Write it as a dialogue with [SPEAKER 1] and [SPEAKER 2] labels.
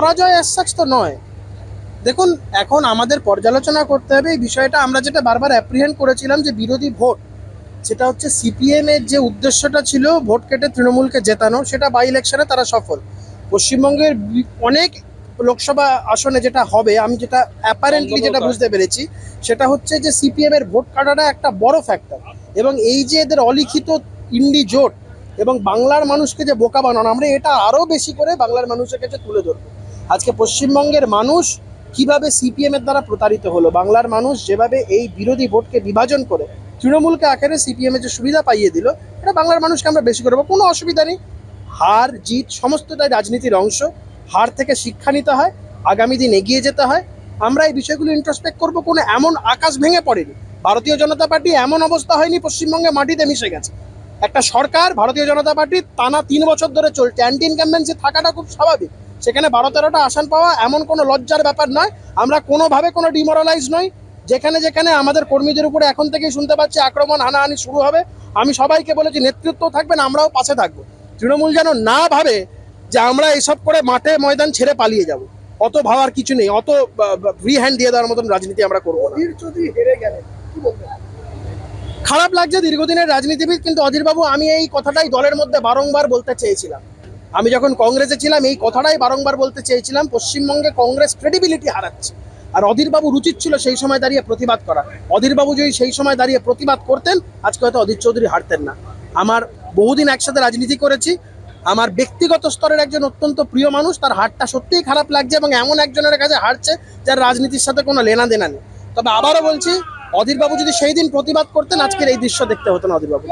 [SPEAKER 1] পরাজয় অ্যাজ তো নয়। দেখুন এখন আমাদের পর্যালোচনা করতে হবে এই বিষয়টা। আমরা যেটা বারবার অ্যাপ্রিহেন্ড করেছিলাম যে বিরোধী ভোট সেটা হচ্ছে সিপিএম এর যে উদ্দেশ্যটা ছিল ভোট কেটে তৃণমূলকে জেতানো সেটা বাই ইলেকশনে তারা সফল। পশ্চিমবঙ্গের অনেক লোকসভা আসনে যেটা হবে আমি যেটা অ্যাপারেন্টলি যেটা বুঝতে পেরেছি সেটা হচ্ছে যে সিপিএম এর ভোট কাটাটা একটা বড় ফ্যাক্টর এবং এই যে এদের অলিখিত ইন্ডি জোট এবং বাংলার মানুষকে যে বোকা বানানো আমরা এটা আরও বেশি করে বাংলার মানুষের কাছে তুলে ধরবো। আজকে পশ্চিমবঙ্গের মানুষ কীভাবে সিপিএম এর দ্বারা প্রতারিত হলো? বাংলার মানুষ যেভাবে এই বিরোধী ভোটকে বিভাজন করে তৃণমূলকে আকারে সিপিএম এর যে সুবিধা পাইয়ে দিল, এটা বাংলার মানুষকে আমরা বেশি করব কোনো অসুবিধা নেই। হার, জিত সমস্তটাই রাজনীতির অংশ। হার থেকে শিক্ষা নিতে হয়, আগামী দিন এগিয়ে যেতে হয়। আমরা এই বিষয়গুলো ইন্ট্রোস্পেক্ট করব। কোনো এমন আকাশ ভেঙে পড়েনি। ভারতীয় জনতা পার্টি এমন অবস্থা হয়নি, পশ্চিমবঙ্গে মাটিতে মিশে গেছে। একটা সরকার, ভারতীয় জনতা পার্টি টানা তিন বছর ধরে চলছে। অ্যান্টি ইনকামবেন্সি থাকাটা খুব স্বাভাবিক। সেখানে বারো তেরোটা আসন পাওয়া এমন কোনো লজ্জার ব্যাপার নয়। আমরা কোনোভাবে কোনো ডিমোরালাইজ নই। যেখানে যেখানে আমাদের কর্মীদের উপরে এখন থেকেই শুনতে পাচ্ছি আক্রমণ হানাহানি শুরু হবে। আমি সবাইকে বলেছি নেতৃত্ব থাকবেন আমরাও পাশে থাকব। তৃণমূল যেন না ভাবে যে আমরা এসব করে মাঠে ময়দান ছেড়ে পালিয়ে যাব। অত ভাবার কিছু নেই। অত ফ্রি হ্যান্ড দিয়ে দেওয়ার মতন রাজনীতি আমরা করব না।
[SPEAKER 2] অধীর হেরে গেলেন কি বলবেন?
[SPEAKER 1] খারাপ লাগছে দীর্ঘদিনের রাজনীতিবিদ কিন্তু অধীরবাবু আমি এই কথাটাই দলের মধ্যে বারংবার বলতে চেয়েছিলাম। আমি যখন কংগ্রেসে ছিলাম, এই কথাটাই বারংবার বলতে চেয়েছিলাম, পশ্চিমবঙ্গে কংগ্রেস ক্রেডিবিলিটি হারাচ্ছে। আর অধীরবাবুর উচিত ছিল সেই সময় দাঁড়িয়ে প্রতিবাদ করা। অধীরবাবু যদি সেই সময় দাঁড়িয়ে প্রতিবাদ করতেন, আজকে হয়তো অধীর চৌধুরী হারতেন না। আমার বহুদিন একসাথে রাজনীতি করেছি। আমার ব্যক্তিগত স্তরের একজন অত্যন্ত প্রিয় মানুষ, তার হারটা সত্যিই খারাপ লাগছে এবং এমন একজনের কাছে হারছে যার রাজনীতির সাথে কোনো লেনা দেনা নেই। তবে আবারও বলছি, অধীরবাবু যদি সেই দিন প্রতিবাদ করতেন, আজকের এই দৃশ্য দেখতে হতো না অধীরবাবু।